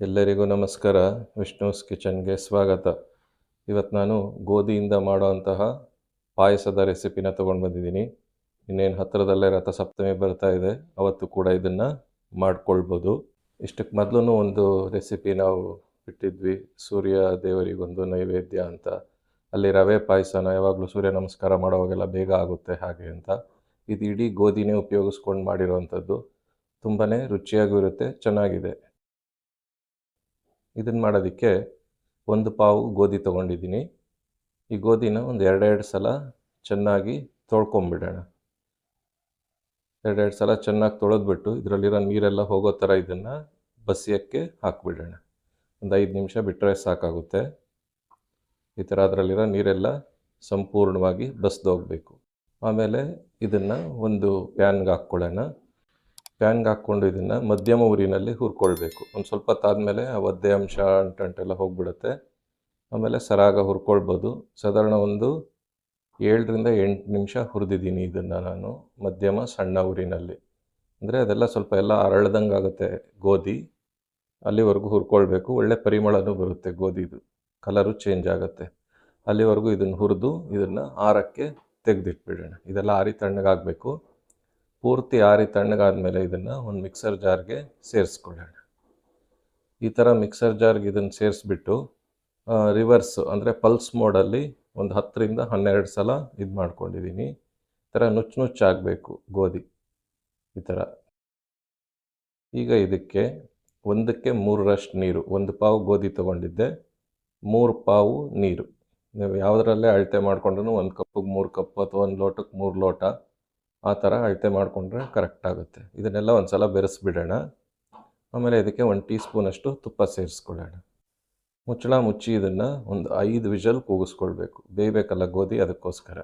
ಎಲ್ಲರಿಗೂ ನಮಸ್ಕಾರ. ವಿಷ್ಣುಸ್ ಕಿಚನ್ಗೆ ಸ್ವಾಗತ. ಇವತ್ತು ನಾನು ಗೋಧಿಯಿಂದ ಮಾಡುವಂತಹ ಪಾಯಸದ ರೆಸಿಪಿನ ತೊಗೊಂಡು ಬಂದಿದ್ದೀನಿ. ಇನ್ನೇನು ಹತ್ತಿರದಲ್ಲೇ ರಥಸಪ್ತಮಿ ಬರ್ತಾ ಇದೆ, ಅವತ್ತು ಕೂಡ ಇದನ್ನು ಮಾಡ್ಕೊಳ್ಬೋದು. ಇಷ್ಟಕ್ಕೆ ಮೊದಲು ಒಂದು ರೆಸಿಪಿ ನಾವು ಬಿಟ್ಟಿದ್ವಿ ಸೂರ್ಯ ದೇವರಿಗೊಂದು ನೈವೇದ್ಯ ಅಂತ. ಅಲ್ಲಿ ರವೆ ಪಾಯಸನ ಯಾವಾಗಲೂ ಸೂರ್ಯ ನಮಸ್ಕಾರ ಮಾಡೋವಾಗೆಲ್ಲ ಬೇಗ ಆಗುತ್ತೆ ಹಾಗೆ ಅಂತ. ಇದು ಇಡೀ ಗೋಧಿನೇ ಉಪಯೋಗಿಸ್ಕೊಂಡು ಮಾಡಿರೋವಂಥದ್ದು ತುಂಬಾ ರುಚಿಯಾಗೂ ಇರುತ್ತೆ, ಚೆನ್ನಾಗಿದೆ. ಇದನ್ನು ಮಾಡೋದಕ್ಕೆ ಒಂದು ಪಾವು ಗೋಧಿ ತೊಗೊಂಡಿದ್ದೀನಿ. ಈ ಗೋಧಿನ ಒಂದು ಎರಡೆರಡು ಸಲ ಚೆನ್ನಾಗಿ ತೊಳ್ಕೊಂಬಿಡೋಣ. ಎರಡೆರಡು ಸಲ ಚೆನ್ನಾಗಿ ತೊಳೆದ್ಬಿಟ್ಟು ಇದರಲ್ಲಿರೋ ನೀರೆಲ್ಲ ಹೋಗೋ ಥರ ಇದನ್ನು ಬಸಿಯೋಕ್ಕೆ ಹಾಕಿಬಿಡೋಣ. ಒಂದು ಐದು ನಿಮಿಷ ಬಿಟ್ಟರೆ ಸಾಕಾಗುತ್ತೆ. ಈ ಥರ ಅದರಲ್ಲಿರೋ ನೀರೆಲ್ಲ ಸಂಪೂರ್ಣವಾಗಿ ಬಸ್ದೋಗಬೇಕು. ಆಮೇಲೆ ಇದನ್ನು ಒಂದು ಪ್ಯಾನ್ಗೆ ಹಾಕ್ಕೊಳ್ಳೋಣ. ಪ್ಯಾನ್ಗೆ ಹಾಕ್ಕೊಂಡು ಇದನ್ನು ಮಧ್ಯಮ ಉರಿನಲ್ಲಿ ಹುರ್ಕೊಳ್ಬೇಕು. ಒಂದು ಸ್ವಲ್ಪ ಹೊತ್ತಾದಮೇಲೆ ಆ ಒದ್ದೆ ಅಂಶ ಅಂಟಂಟೆಲ್ಲ ಹೋಗ್ಬಿಡುತ್ತೆ. ಆಮೇಲೆ ಸರಾಗ ಹುರ್ಕೊಳ್ಬೋದು. ಸಾಧಾರಣ ಒಂದು ಏಳರಿಂದ ಎಂಟು ನಿಮಿಷ ಹುರಿದಿದ್ದೀನಿ ಇದನ್ನು ನಾನು, ಮಧ್ಯಮ ಸಣ್ಣ ಉರಿನಲ್ಲಿ. ಅಂದರೆ ಅದೆಲ್ಲ ಸ್ವಲ್ಪ ಎಲ್ಲ ಅರಳ್ದಂಗೆ ಆಗುತ್ತೆ ಗೋಧಿ. ಅಲ್ಲಿವರೆಗೂ ಹುರ್ಕೊಳ್ಬೇಕು. ಒಳ್ಳೆ ಪರಿಮಳನೂ ಬರುತ್ತೆ ಗೋಧಿದು. ಕಲರು ಚೇಂಜ್ ಆಗುತ್ತೆ. ಅಲ್ಲಿವರೆಗೂ ಇದನ್ನು ಹುರಿದು ಇದನ್ನು ಆರಕ್ಕೆ ತೆಗೆದಿಟ್ಬಿಡೋಣ. ಇದೆಲ್ಲ ಆರಿ ತಣ್ಣಗಾಗಬೇಕು. ಪೂರ್ತಿ ಆರಿ ತಣ್ಣಗಾದ್ಮೇಲೆ ಇದನ್ನು ಒಂದು ಮಿಕ್ಸರ್ ಜಾರ್ಗೆ ಸೇರಿಸ್ಕೊಳ್ಳೋಣ. ಈ ಥರ ಮಿಕ್ಸರ್ ಜಾರ್ಗೆ ಇದನ್ನು ಸೇರಿಸ್ಬಿಟ್ಟು ರಿವರ್ಸ್ ಅಂದರೆ ಪಲ್ಸ್ ಮೋಡಲ್ಲಿ ಒಂದು ಹತ್ತರಿಂದ ಹನ್ನೆರಡು ಸಲ ಇದು ಮಾಡ್ಕೊಂಡಿದ್ದೀನಿ ಈ ಥರ ನುಚ್ಚು ನುಚ್ಚಾಗಬೇಕು ಗೋಧಿ. ಈ ಥರ ಈಗ ಇದಕ್ಕೆ ಒಂದಕ್ಕೆ ಮೂರರಷ್ಟು ನೀರು, ಒಂದು ಪಾವು ಗೋಧಿ ತೊಗೊಂಡಿದ್ದೆ, ಮೂರು ಪಾವು ನೀರು. ನೀವು ಯಾವುದರಲ್ಲೇ ಅಳತೆ ಮಾಡ್ಕೊಂಡ್ರೂ ಒಂದು ಕಪ್ಪಿಗೆ ಮೂರು ಕಪ್ ಅಥವಾ ಒಂದು ಲೋಟಕ್ಕೆ ಮೂರು ಲೋಟ ಆ ಥರ ಅಳತೆ ಮಾಡಿಕೊಂಡ್ರೆ ಕರೆಕ್ಟ್ ಆಗುತ್ತೆ. ಇದನ್ನೆಲ್ಲ ಒಂದು ಸಲ ಬೆರೆಸಿಬಿಡೋಣ. ಆಮೇಲೆ ಇದಕ್ಕೆ ಒಂದು ಟೀ ಸ್ಪೂನಷ್ಟು ತುಪ್ಪ ಸೇರಿಸ್ಕೊಳ್ಳೋಣ. ಮುಚ್ಚಳ ಮುಚ್ಚಿ ಇದನ್ನು ಒಂದು ಐದು ವಿಷಲ್ ಕೂಗಿಸ್ಕೊಳ್ಬೇಕು. ಬೇಯಬೇಕಲ್ಲ ಗೋಧಿ, ಅದಕ್ಕೋಸ್ಕರ.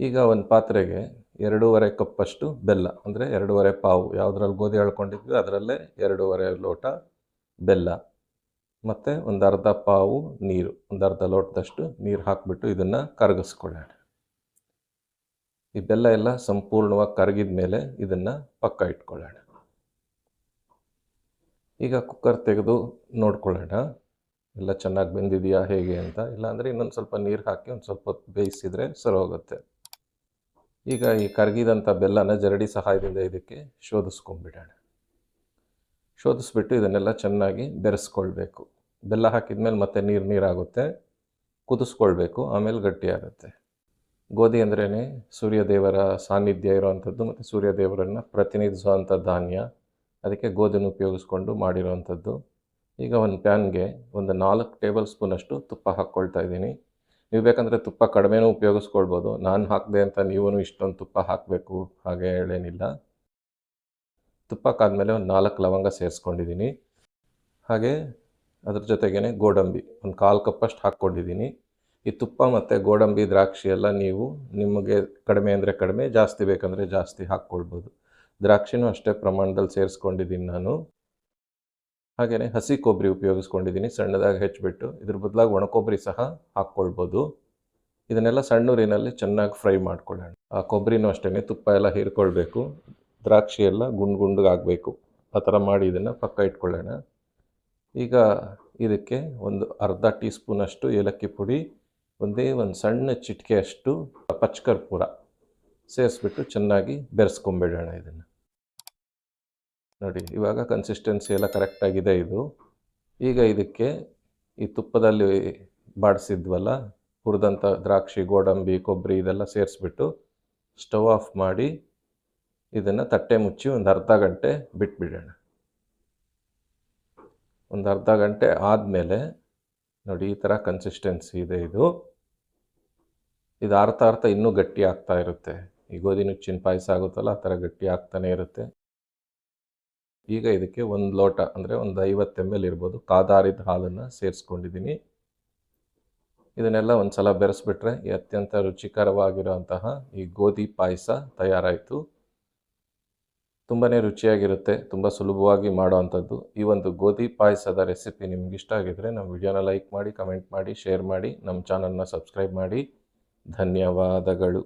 ಈಗ ಒಂದು ಪಾತ್ರೆಗೆ ಎರಡೂವರೆ ಕಪ್ಪಷ್ಟು ಬೆಲ್ಲ, ಅಂದರೆ ಎರಡೂವರೆ ಪಾವು, ಯಾವುದ್ರಲ್ಲಿ ಗೋಧಿ ಅಳ್ಕೊಂಡಿದ್ವಿ ಅದರಲ್ಲೇ ಎರಡೂವರೆ ಲೋಟ ಬೆಲ್ಲ, ಮತ್ತು ಒಂದು ಅರ್ಧ ಪಾವು ನೀರು, ಒಂದು ಅರ್ಧ ಲೋಟದಷ್ಟು ನೀರು ಹಾಕಿಬಿಟ್ಟು ಇದನ್ನು ಕರಗಿಸ್ಕೊಳ್ಳೋಣ. ಈ ಬೆಲ್ಲ ಎಲ್ಲ ಸಂಪೂರ್ಣವಾಗಿ ಕರಗಿದ ಮೇಲೆ ಇದನ್ನು ಪಕ್ಕ ಇಟ್ಕೊಳ್ಳೋಣ. ಈಗ ಕುಕ್ಕರ್ ತೆಗೆದು ನೋಡ್ಕೊಳ್ಳೋಣ. ಎಲ್ಲ ಚೆನ್ನಾಗಿ ಬೆಂದಿದೆಯಾ, ಹೇಗೆ ಅಂತ. ಇಲ್ಲಾಂದರೆ ಇನ್ನೊಂದು ಸ್ವಲ್ಪ ನೀರು ಹಾಕಿ ಒಂದು ಸ್ವಲ್ಪ ಬೇಯಿಸಿದರೆ ಸರಿ ಹೋಗುತ್ತೆ. ಈಗ ಈ ಕರಗಿದಂಥ ಬೆಲ್ಲನ ಜರಡಿ ಸಹಾಯದಿಂದ ಇದಕ್ಕೆ ಶೋಧಿಸ್ಕೊಂಡ್ಬಿಡೋಣ. ಶೋಧಿಸ್ಬಿಟ್ಟು ಇದನ್ನೆಲ್ಲ ಚೆನ್ನಾಗಿ ಬೆರೆಸ್ಕೊಳ್ಬೇಕು. ಬೆಲ್ಲ ಹಾಕಿದ ಮೇಲೆ ಮತ್ತೆ ನೀರು ನೀರಾಗುತ್ತೆ. ಕುದಿಸ್ಕೊಳ್ಬೇಕು, ಆಮೇಲೆ ಗಟ್ಟಿಯಾಗುತ್ತೆ. ಗೋಧಿ ಅಂದ್ರೇ ಸೂರ್ಯದೇವರ ಸಾನ್ನಿಧ್ಯ ಇರೋವಂಥದ್ದು ಮತ್ತು ಸೂರ್ಯದೇವರನ್ನು ಪ್ರತಿನಿಧಿಸುವಂಥ ಧಾನ್ಯ. ಅದಕ್ಕೆ ಗೋಧಿನ ಉಪಯೋಗಿಸ್ಕೊಂಡು ಮಾಡಿರೋವಂಥದ್ದು. ಈಗ ಒಂದು ಪ್ಯಾನ್ಗೆ ಒಂದು ನಾಲ್ಕು ಟೇಬಲ್ ಸ್ಪೂನಷ್ಟು ತುಪ್ಪ ಹಾಕ್ಕೊಳ್ತಾ ಇದ್ದೀನಿ. ನೀವು ಬೇಕಂದರೆ ತುಪ್ಪ ಕಡಿಮೆನೂ ಉಪಯೋಗಿಸ್ಕೊಳ್ಬೋದು. ನಾನು ಹಾಕಿದೆ ಅಂತ ನೀವೂ ಇಷ್ಟೊಂದು ತುಪ್ಪ ಹಾಕಬೇಕು, ಹಾಗೆ ಹೇಳೇನಿಲ್ಲ. ತುಪ್ಪಕ್ಕಾದಮೇಲೆ ಒಂದು ನಾಲ್ಕು ಲವಂಗ ಸೇರಿಸ್ಕೊಂಡಿದ್ದೀನಿ. ಹಾಗೆ ಅದ್ರ ಜೊತೆಗೇ ಗೋಡಂಬಿ, ಒಂದು ಕಾಲು ಕಪ್ಪಷ್ಟು ಹಾಕ್ಕೊಂಡಿದ್ದೀನಿ. ಈ ತುಪ್ಪ ಮತ್ತು ಗೋಡಂಬಿ, ದ್ರಾಕ್ಷಿ ಎಲ್ಲ ನೀವು ನಿಮಗೆ ಕಡಿಮೆ ಅಂದರೆ ಕಡಿಮೆ, ಜಾಸ್ತಿ ಬೇಕಂದರೆ ಜಾಸ್ತಿ ಹಾಕ್ಕೊಳ್ಬೋದು. ದ್ರಾಕ್ಷಿನೂ ಅಷ್ಟೇ ಪ್ರಮಾಣದಲ್ಲಿ ಸೇರಿಸ್ಕೊಂಡಿದ್ದೀನಿ ನಾನು. ಹಾಗೆಯೇ ಹಸಿ ಕೊಬ್ಬರಿ ಉಪಯೋಗಿಸ್ಕೊಂಡಿದ್ದೀನಿ, ಸಣ್ಣದಾಗಿ ಹೆಚ್ಚಿಬಿಟ್ಟು. ಇದ್ರ ಬದಲಾಗಿ ಒಣಕೊಬ್ಬರಿ ಸಹ ಹಾಕ್ಕೊಳ್ಬೋದು. ಇದನ್ನೆಲ್ಲ ಸಣ್ಣೂರಿನಲ್ಲಿ ಚೆನ್ನಾಗಿ ಫ್ರೈ ಮಾಡ್ಕೊಳ್ಳೋಣ. ಆ ಕೊಬ್ಬರಿನೂ ಅಷ್ಟೇ ತುಪ್ಪ ಎಲ್ಲ ಹೀರ್ಕೊಳ್ಬೇಕು. ದ್ರಾಕ್ಷಿ ಎಲ್ಲ ಗುಂಡು ಗುಂಡಿಗಾಗಬೇಕು ಆ ಥರ ಮಾಡಿ ಇದನ್ನು ಪಕ್ಕ ಇಟ್ಕೊಳ್ಳೋಣ. ಈಗ ಇದಕ್ಕೆ ಒಂದು ಅರ್ಧ ಟೀ ಸ್ಪೂನಷ್ಟು ಏಲಕ್ಕಿ ಪುಡಿ ಒಂದೇ ಒಂದು ಸಣ್ಣ ಚಿಟಿಕೆ ಅಷ್ಟು ಪಚ್ಕರ್ಪೂರ ಸೇರಿಸ್ಬಿಟ್ಟು ಚೆನ್ನಾಗಿ ಬೆರೆಸ್ಕೊಂಬಿಡೋಣ ಇದನ್ನು. ನೋಡಿ, ಇವಾಗ ಕನ್ಸಿಸ್ಟೆನ್ಸಿ ಎಲ್ಲ ಕರೆಕ್ಟಾಗಿದೆ ಇದು. ಈಗ ಇದಕ್ಕೆ ಈ ತುಪ್ಪದಲ್ಲಿ ಬಾಡಿಸಿದ್ವಲ್ಲ ಹುರಿದಂಥ ದ್ರಾಕ್ಷಿ, ಗೋಡಂಬಿ ಕೊಬ್ಬರಿ ಇದೆಲ್ಲ ಸೇರಿಸ್ಬಿಟ್ಟು ಸ್ಟವ್ ಆಫ್ ಮಾಡಿ ಇದನ್ನು ತಟ್ಟೆ ಮುಚ್ಚಿ ಒಂದು ಅರ್ಧ ಗಂಟೆ ಬಿಟ್ಬಿಡೋಣ. ಒಂದು ಅರ್ಧ ಗಂಟೆ ಆದಮೇಲೆ ನೋಡಿ ಈ ಥರ ಕನ್ಸಿಸ್ಟೆನ್ಸಿ ಇದೆ ಇದು. ಇದು ಅರ್ಥ ಅರ್ಥ ಇನ್ನೂ ಗಟ್ಟಿ ಆಗ್ತಾ ಇರುತ್ತೆ. ಈ ಗೋಧಿ ನುಚ್ಚಿನ ಪಾಯಸ ಆಗುತ್ತಲ್ಲ, ಆ ಥರ ಗಟ್ಟಿ ಆಗ್ತಾನೆ ಇರುತ್ತೆ. ಈಗ ಇದಕ್ಕೆ ಒಂದು ಲೋಟ, ಅಂದರೆ ಒಂದು ಐವತ್ತು ಎಂ ಎಲ್ ಇರ್ಬೋದು, ಕಾದಾರಿದ ಹಾಲನ್ನು ಸೇರಿಸ್ಕೊಂಡಿದ್ದೀನಿ. ಇದನ್ನೆಲ್ಲ ಒಂದು ಸಲ ಬೆರೆಸ್ಬಿಟ್ರೆ ಈ ಅತ್ಯಂತ ರುಚಿಕರವಾಗಿರುವಂತಹ ಈ ಗೋಧಿ ಪಾಯಸ ತಯಾರಾಯಿತು. ತುಂಬಾ ರುಚಿಯಾಗಿರುತ್ತೆ, ತುಂಬ ಸುಲಭವಾಗಿ ಮಾಡೋವಂಥದ್ದು. ಈ ಒಂದು ಗೋಧಿ ಪಾಯಸದ ರೆಸಿಪಿ ನಿಮ್ಗೆ ಇಷ್ಟ ಆಗಿದ್ರೆ ನಮ್ಮ ವಿಡಿಯೋನ ಲೈಕ್ ಮಾಡಿ, ಕಮೆಂಟ್ ಮಾಡಿ, ಶೇರ್ ಮಾಡಿ, ನಮ್ಮ ಚಾನಲ್ನ ಸಬ್ಸ್ಕ್ರೈಬ್ ಮಾಡಿ. ಧನ್ಯವಾದಗಳು